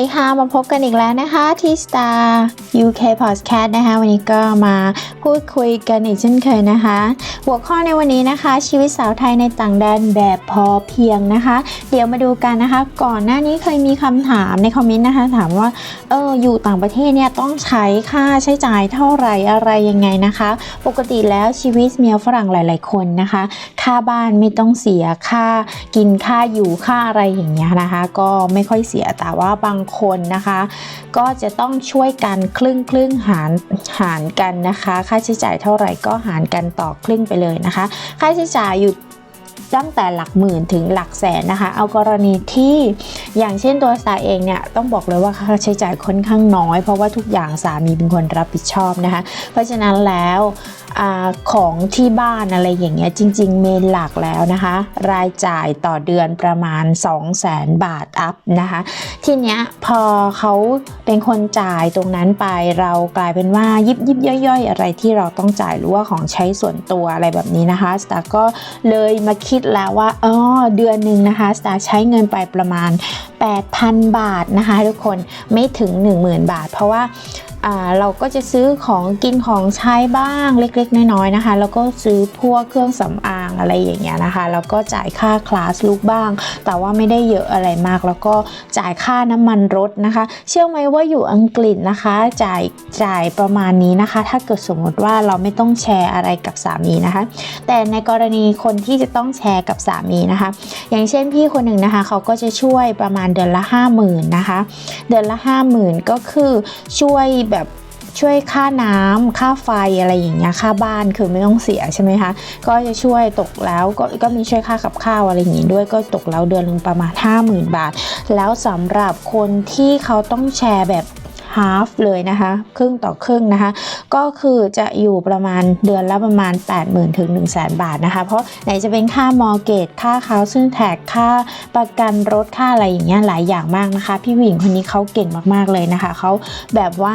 ดีค่ะมาพบกันอีกแล้วนะคะที่ Star UK Podcast นะคะวันนี้ก็มาพูดคุยกันอีกเช่นเคยนะคะ หัวข้อในวันนี้นะคะ ชีวิตสาวไทยในต่างแดนแบบพอเพียงนะคะ เดี๋ยวมาดูกันนะคะ ก่อนหน้านี้เคยมีคำถามในคอมเมนต์นะคะ ถามว่าเอออยู่ต่างประเทศเนี่ยต้องใช้ค่าใช้จ่ายเท่าไหร่อะไรยังไงนะคะ ปกติแล้วชีวิตเมียฝรั่งหลาย ๆ คนนะคะ ค่าบ้านไม่ต้องเสียค่ากินค่าอยู่ค่าอะไรอย่างเงี้ยนะคะ ก็ไม่ค่อยเสียแต่ว่าบางคนนะคะ ก็จะต้องช่วยกันครึ่งครึ่งหารหารกันนะคะ ค่าใช้จ่ายเท่าไหร่ก็หารกันต่อครึ่งไปเลยนะคะ ค่าใช้จ่ายอยู่ตั้งแต่หลักหมื่นถึงหลักแสนนะคะ เอากรณีที่อย่างเช่นตัวสาเองเนี่ยต้องบอกเลยว่าค่าใช้จ่ายค่อนข้างน้อย เพราะว่าทุกอย่างสามีเป็นคนรับผิดชอบนะคะ เพราะฉะนั้นแล้ว อของที่บ้านอะไรอย่างเงี้ยจริง ๆ เมนหลักแล้วนะคะ รายจ่ายต่อเดือนประมาณ 2 0 0แสนบาทอัพนะคะ ทีเนี้ยพอเขาเป็นคนจ่ายตรงนั้นไปเรากลายเป็นว่ายิบยิบย่อยๆ อะไรที่เราต้องจ่ายหรือว่าของใช้ส่วนตัวอะไรแบบนี้นะคะสตาร์ก็เลยมาคิดแล้วว่าอ๋อเดือนหนึ่งนะคะสตาร์ใช้เงินไปประมาณ 8,000 บาทนะคะ ทุกคนไม่ถึง 10,000 บาท เพราะว่า เราก็จะซื้อของกินของใช้บ้างเล็กๆ น้อยๆนะคะ แล้วก็ซื้อพวกเครื่องสำอางอะไรอย่างเงี้ยนะคะ แล้วก็จ่ายค่าคลาสลูกบ้าง แต่ว่าไม่ได้เยอะอะไรมาก แล้วก็จ่ายค่าน้ำมันรถนะคะ เชื่อไหมว่าอยู่อังกฤษนะคะ จ่ายจ่ายประมาณนี้นะคะ ถ้าเกิดสมมติว่าเราไม่ต้องแชร์อะไรกับสามีนะคะ แต่ในกรณีคนที่จะต้องแชร์กับสามีนะคะ อย่างเช่นพี่คนหนึ่งนะคะ เขาก็จะช่วยประมาณเดือนละ 5 0,000นะคะ เดือนละ 50,000 ก็คือช่วยแบบช่วยค่าน้ำค่าไฟอะไรอย่างเงี้ยค่าบ้านคือไม่ต้องเสียใช่ไหมคะก็จะช่วยตกแล้วก็ก็มีช่วยค่ากับข้าวอะไรอย่างงี้ด้วยก็ตกแล้วเดือนนึงประมาณ 50,000 บาท แล้วสำหรับคนที่เขาต้องแชร์แบบ half เลยนะคะ ครึ่งต่อครึ่งนะคะ ก็คือจะอยู่ประมาณเดือนละประมาณ 80,000ถึง1 0 0 0 0 0 บาทนะคะ เพราะไหนจะเป็นค่ามอร์เกตค่าคาวซึ่งแท็กค่าประกันรถค่าอะไรอย่างเงี้ยหลายอย่างมากนะคะ พี่ผู้หญิงคนนี้เขาเก่งมากๆเลยนะคะเขาแบบว่า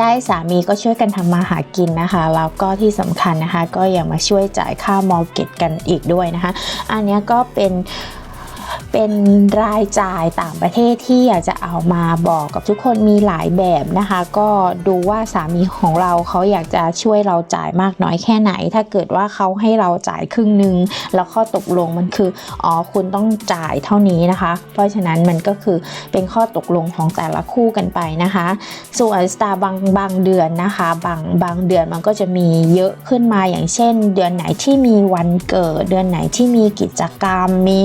ได้สามีก็ช่วยกันทำมาหากินนะคะแล้วก็ที่สำคัญนะคะ ก็ยังมาช่วยจ่ายค่ามอร์เก็ตกันอีกด้วยนะคะ อันนี้ก็เป็น เป็นรายจ่ายต่างประเทศที่อยากจะเอามาบอกกับทุกคนมีหลายแบบนะคะ ก็ดูว่าสามีของเราเขาอยากจะช่วยเราจ่ายมากน้อยแค่ไหน ถ้าเกิดว่าเขาให้เราจ่ายครึ่งหนึ่งแล้วข้อตกลงมันคืออ๋อคุณต้องจ่ายเท่านี้นะคะ เพราะฉะนั้นมันก็คือเป็นข้อตกลงของแต่ละคู่กันไปนะคะ ส่วนสตาร์บางบางเดือนนะคะบางบางเดือนมันก็จะมีเยอะขึ้นมาอย่างเช่น เดือนไหนที่มีวันเกิด เดือนไหนที่มีกิจกรรมมี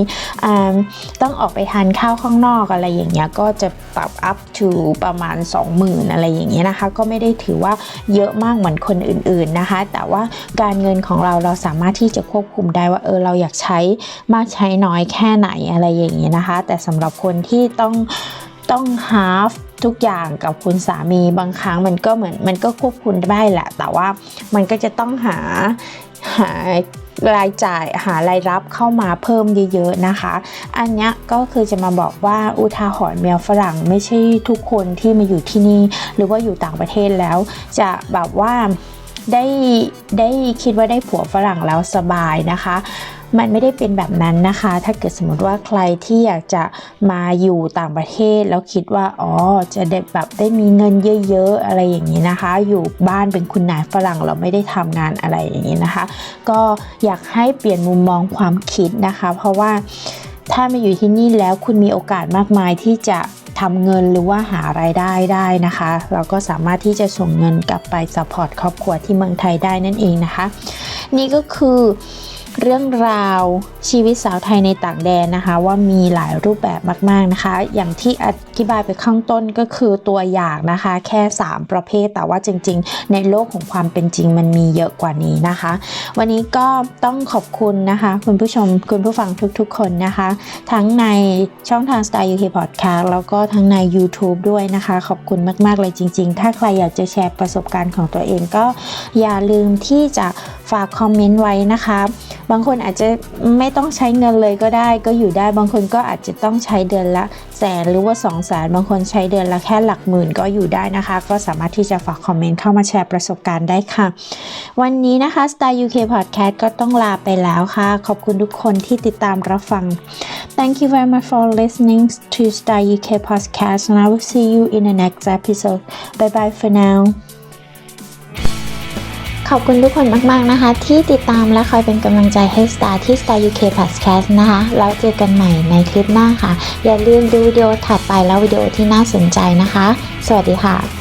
อ่าต้องออกไปทานข้าวข้างนอกอะไรอย่างเงี้ยก็จะปรับ up to ประมาณ 20,000 อะไรอย่างเงี้ยนะคะ ก็ไม่ได้ถือว่าเยอะมากเหมือนคนอื่นๆนะคะ แต่ว่าการเงินของเราเราสามารถที่จะควบคุมได้ว่าเออเราอยากใช้มากใช้น้อยแค่ไหนอะไรอย่างเงี้ยนะคะ แต่สำหรับคนที่ต้องต้อง half ทุกอย่างกับคุณสามีบางครั้งมันก็เหมือนมันก็ควบคุมได้แหละ แต่ว่ามันก็จะต้องหา หารายจ่ายหารายรับเข้ามาเพิ่มเยอะๆนะคะ อันนี้ก็คือจะมาบอกว่าอุทาหรณ์แมวฝรั่งไม่ใช่ทุกคนที่มาอยู่ที่นี่ หรือว่าอยู่ต่างประเทศแล้ว จะแบบว่าได้ได้คิดว่าได้ผัวฝรั่งแล้วสบายนะคะ มันไม่ได้เป็นแบบนั้นนะคะ ถ้าเกิดสมมติว่าใครที่อยากจะมาอยู่ต่างประเทศแล้วคิดว่าอ๋อจะได้แบบได้มีเงินเยอะๆอะไรอย่างนี้นะคะ อยู่บ้านเป็นคุณนายฝรั่งเราไม่ได้ทำงานอะไรอย่างนี้นะคะ ก็อยากให้เปลี่ยนมุมมองความคิดนะคะ เพราะว่าถ้ามาอยู่ที่นี่แล้วคุณมีโอกาสมากมายที่จะทำเงินหรือว่าหารายได้ได้นะคะ เราก็สามารถที่จะส่งเงินกลับไปซัพพอร์ตครอบครัวที่เมืองไทยได้นั่นเองนะคะ นี่ก็คือ เรื่องราวชีวิตสาวไทยในต่างแดนนะคะ ว่ามีหลายรูปแบบมาก ๆนะคะ อย่างที่อธิบายไปข้างต้นก็คือตัวอย่างนะคะ แค่ 3 ประเภทแต่ว่าจริง ๆ ในโลกของความเป็นจริงมันมีเยอะกว่านี้นะคะ วันนี้ก็ต้องขอบคุณนะคะ คุณผู้ชมคุณผู้ฟังทุกๆ คนนะคะ ทั้งในช่องทาง Star UK Podcast แล้วก็ทั้งใน YouTube ด้วยนะคะ ขอบคุณมาก ๆ เลยจริง ๆ ถ้าใครอยากจะแชร์ประสบการณ์ของตัวเองก็อย่าลืมที่จะฝากคอมเมนต์ไว้นะคะ บางคนอาจจะไม่ต้องใช้เงินเลยก็ได้ก็อยู่ได้ บางคนก็อาจจะต้องใช้เดือนละแสนหรือว่า2แสนบางคนใช้เดือนละแค่หลักหมื่นก็อยู่ได้นะคะ ก็สามารถที่จะฝากคอมเมนต์เข้ามาแชร์ประสบการณ์ได้ค่ะ วันนี้นะคะ Star UK Podcast ก็ต้องลาไปแล้วค่ะ ขอบคุณทุกคนที่ติดตามรับฟัง Thank you very much for listening to Star UK Podcast and I will see you in the next episode bye bye for now ขอบคุณทุกคนมาก ๆ นะคะ ที่ติดตามและคอยเป็นกำลังใจให้ Star ที่ Star UK Podcast นะคะ แล้วเจอกันใหม่ในคลิปหน้าค่ะ อย่าลืมดูวิดีโอถัดไปแล้ววิดีโอที่น่าสนใจนะคะ สวัสดีค่ะ